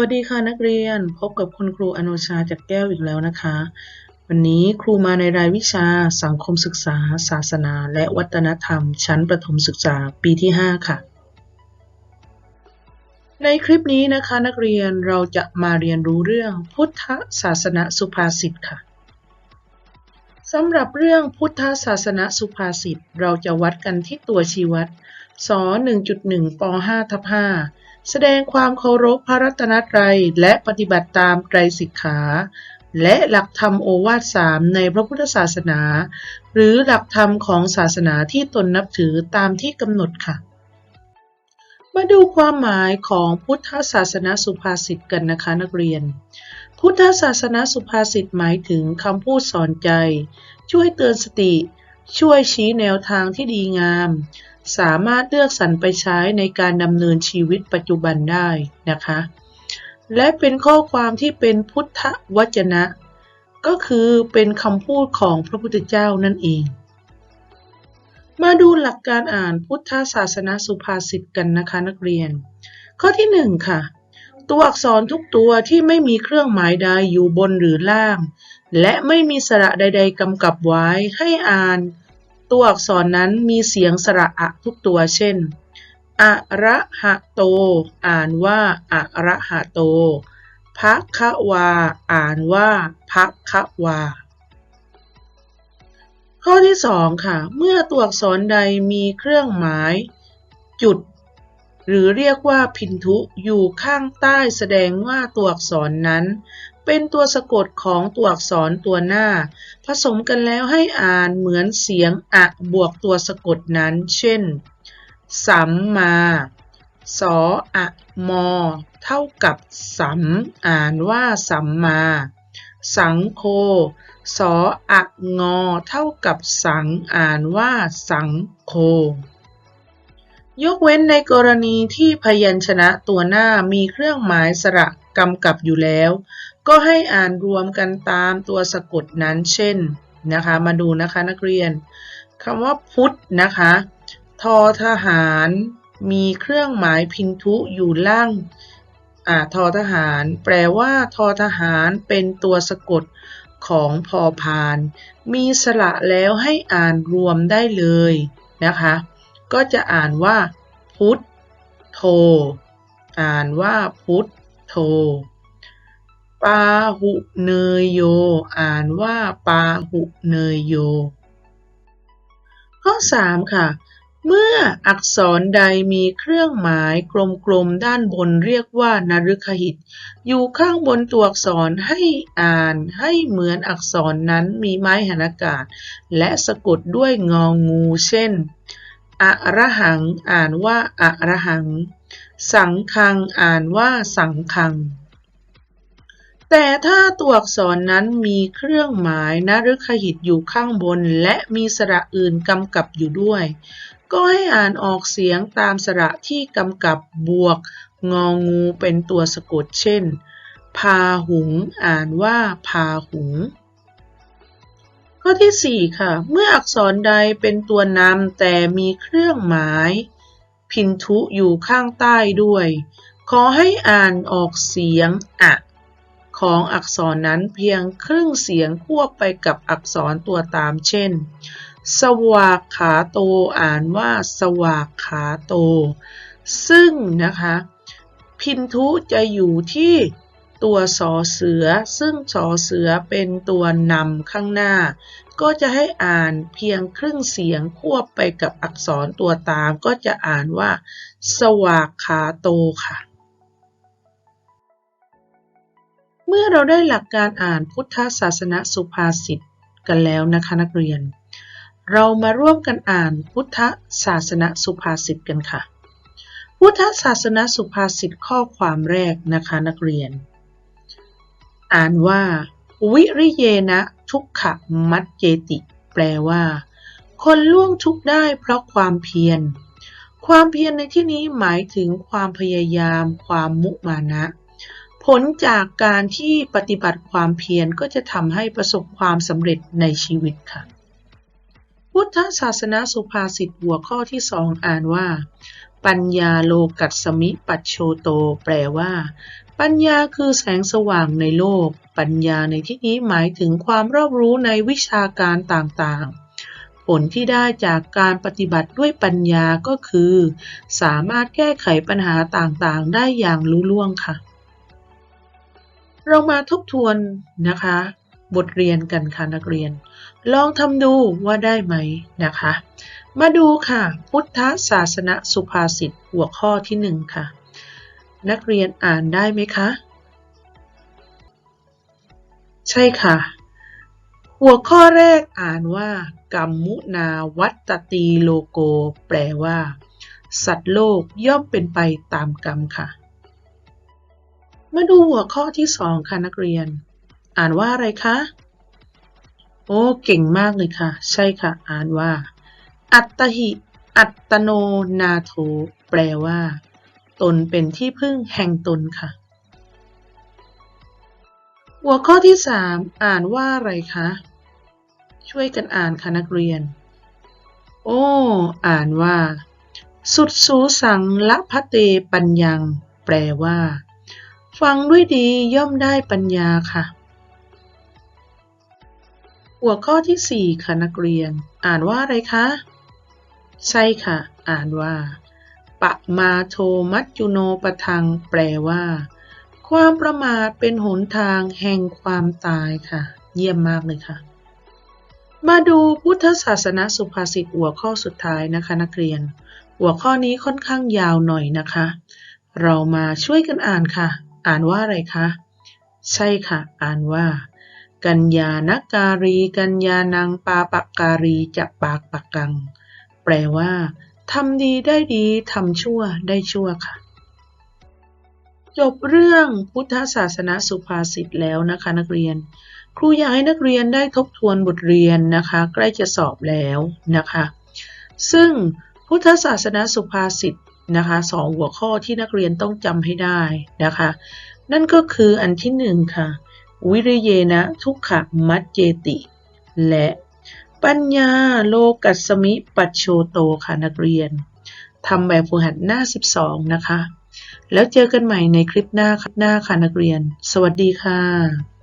วัสดีค่ะนักเรียนพบกับคุณครูอนุชาจากแก้วอีกแล้วนะคะ วันนี้ครูมาในรายวิชาสังคมศึกษา ศาสนา และวัฒนธรรม ชั้นประถมศึกษาปีที่ 5 ค่ะ ในคลิปนี้นะคะนักเรียนเราจะมาเรียนรู้เรื่องพุทธศาสนสุภาษิตค่ะสำหรับเรื่องพุทธศาสนสุภาษิตเราจะวัดกันที่ตัวชี้วัดส 1.1 ป 5 ทับ5 แสดงความเคารพพระรัตนตรัย และปฏิบัติตามไตรสิกขา และหลักธรรมโอวาทสามในพระพุทธศาสนา หรือหลักธรรมของศาสนาที่ตนนับถือตามที่กำหนดค่ะ มาดูความหมายของพุทธศาสนาสุภาษิตกันนะคะนักเรียน พุทธศาสนาสุภาษิตหมายถึงคำพูดสอนใจ ช่วยเตือนสติ ช่วยชี้แนวทางที่ดีงาม สามารถเลือกสรรไปใช้ในการดำเนินชีวิตปัจจุบันได้นะคะ และเป็นข้อความที่เป็นพุทธวจนะ ก็คือเป็นคำพูดของพระพุทธเจ้านั่นเอง มาดูหลักการอ่านพุทธศาสนาสุภาษิตกันนะคะนักเรียน ข้อที่หนึ่งค่ะตัวอักษรทุกตัวที่ไม่มีเครื่องหมายใดอยู่บนหรือล่าง และไม่มีสระใด ๆกำกับไว้ให้อ่าน ตัวอักษรนั้นมีเสียงสระอะทุกตัวเช่น อะระหะโต อ่านว่าอะระหะโตภะคะวา อ่านว่าภะคะวา ข้อที่สองค่ะ เมื่อตัวอักษรใดมีเครื่องหมาย จุด หรือเรียกว่าพินทุอยู่ข้างใต้แสดงว่าตัวอักษรนั้น เป็นตัวสะกดของตัวอักษรตัวหน้า ผสมกันแล้วให้อ่านเหมือนเสียงอะบวกตัวสะกดนั้น เช่น สัมมา สออะมอ เท่ากับสัม อ่านว่าสัมมา สังโฆสออะงอ เท่ากับสัง อ่านว่าสังโฆยกเว้นในกรณีที่พยัญชนะตัวหน้ามีเครื่องหมายสระกำกับอยู่แล้ว ก็ให้อ่านรวมกันตามตัวสะกดนั้นเช่นนะคะ มาดูนะคะนักเรียนคำว่าพุทธนะคะทอทหารมีเครื่องหมายพินทุอยู่ล่างอ่าทอทหาร แปลว่าทอทหารเป็นตัวสะกดของพอพาน มีสระแล้วให้อ่านรวมได้เลยนะคะ ก็จะอ่านว่า พุทโธอ่านว่าพุทโธ ปาหุเนยโย อ่านว่าปาหุเนยโย ข้อ 3 ค่ะ เมื่ออักษรใดมีเครื่องหมายกลมๆด้านบนเรียกว่านฤคหิต อยู่ข้างบนตัวอักษรให้อ่านให้เหมือนอักษรนั้นมีไม้หันอากาศ และสะกดด้วยงองงูเช่นอะระหัง อ่านว่าอะระหัง สังคัง อ่านว่าสังคัง แต่ถ้าตัวอักษรนั้นมีเครื่องหมายนฤคหิตอยู่ข้างบน และมีสระอื่นกำกับอยู่ด้วย ก็ให้อ่านออกเสียงตามสระที่กำกับบวก งองูเป็นตัวสะกดเช่น พาหุง อ่านว่าพาหุง ข้อที่ 4 ค่ะ เมื่ออักษรใดเป็นตัวนำแต่มีเครื่องหมาย พินทุอยู่ข้างใต้ด้วย ขอให้อ่านออกเสียงอะ ของอักษรนั้นเพียงครึ่งเสียงควบไปกับอักษรตัวตามเช่น สวากขาโตอ่านว่าสวากขาโต ซึ่งนะคะพินทุจะอยู่ที่ตัวสอเสือ ซึ่งสอเสือเป็นตัวนำข้างหน้า ก็จะให้อ่านเพียงครึ่งเสียงควบไปกับอักษรตัวตาม ก็จะอ่านว่า สวากขาโตค่ะ เมื่อเราได้หลักการอ่านพุทธศาสนสุภาษิตกันแล้วนะคะนักเรียน เรามาร่วมกันอ่านพุทธศาสนสุภาษิตกันค่ะ พุทธศาสนสุภาษิตข้อความแรกนะคะนักเรียน อ่านว่า วิริเยนะทุกขมัจเจติ แปลว่า คนล่วงทุกได้เพราะความเพียร ความเพียรในที่นี้หมายถึงความพยายาม ความมุมานะ ผลจากการที่ปฏิบัติความเพียรก็จะทำให้ประสบความสำเร็จในชีวิตค่ะ พุทธศาสนาสุภาษิตหัวข้อที่สองอ่านว่า ปัญญาโลกัสสมิปัจโชโต แปลว่า ปัญญาคือแสงสว่างในโลก ปัญญาในที่นี้หมายถึงความรอบรู้ในวิชาการต่างๆผลที่ได้จากการปฏิบัติด้วยปัญญาก็คือ สามารถแก้ไขปัญหาต่างๆ ได้อย่างรู้ล่วงค่ะ เรามาทบทวนนะคะ บทเรียนกันค่ะนักเรียน ลองทำดูว่าได้ไหมนะคะ มาดูค่ะ พุทธศาสนสุภาษิตหัวข้อที่หนึ่งค่ะ นักเรียนอ่านได้ไหมคะ ใช่ค่ะ หัวข้อแรกอ่านว่า กัมมุนาวัตตตีโลโก แปลว่า สัตว์โลกย่อมเป็นไปตามกรรมค่ะ มาดูหัวข้อที่สองค่ะนักเรียน อ่านว่าอะไรคะ โอ้ เก่งมากเลยค่ะ ใช่ค่ะ อ่านว่า อัตหิ อัตโนนาโถ แปลว่า ตนเป็นที่พึ่งแห่งตนค่ะ หัวข้อที่สามอ่านว่าอะไรคะ ช่วยกันอ่านค่ะนักเรียน โอ้ อ่านว่า สุดสูสังละพะเตปัญญัง แปลว่า ฟังด้วยดีย่อมได้ปัญญาค่ะ หัวข้อที่สี่ค่ะนักเรียน อ่านว่าอะไรคะ ใช่ค่ะ อ่านว่าปะมาโทมัจจุโนปะทัง แปลว่า ความประมาทเป็นหนทางแห่งความตายค่ะ เยี่ยมมากเลยค่ะ มาดูพุทธศาสนาสุภาษิตหัวข้อสุดท้ายนะคะ นักเรียน หัวข้อนี้ค่อนข้างยาวหน่อยนะคะ เรามาช่วยกันอ่านค่ะ อ่านว่าอะไรคะ ใช่ค่ะ อ่านว่า กัญญานการี กัญญานังปาปักการีจะปากปักกัง แปลว่าทำดีได้ดีทำชั่วได้ชั่วค่ะ จบเรื่องพุทธศาสนาสุภาษิตแล้วนะคะนักเรียน ครูอยากให้นักเรียนได้ทบทวนบทเรียนนะคะ ใกล้จะสอบแล้วนะคะ ซึ่งพุทธศาสนาสุภาษิต นะคะสองหัวข้อที่นักเรียนต้องจำให้ได้นะคะ นั่นก็คืออันที่หนึ่งค่ะ วิริเยนะทุกขมัจเจติ และปัญญาโลกัสมิปัจโชโตค่ะนักเรียนทำแบบฝึกหัดหน้า 12 นะคะ แล้วเจอกันใหม่ในคลิปหน้าหน้าค่ะนักเรียน สวัสดีค่ะ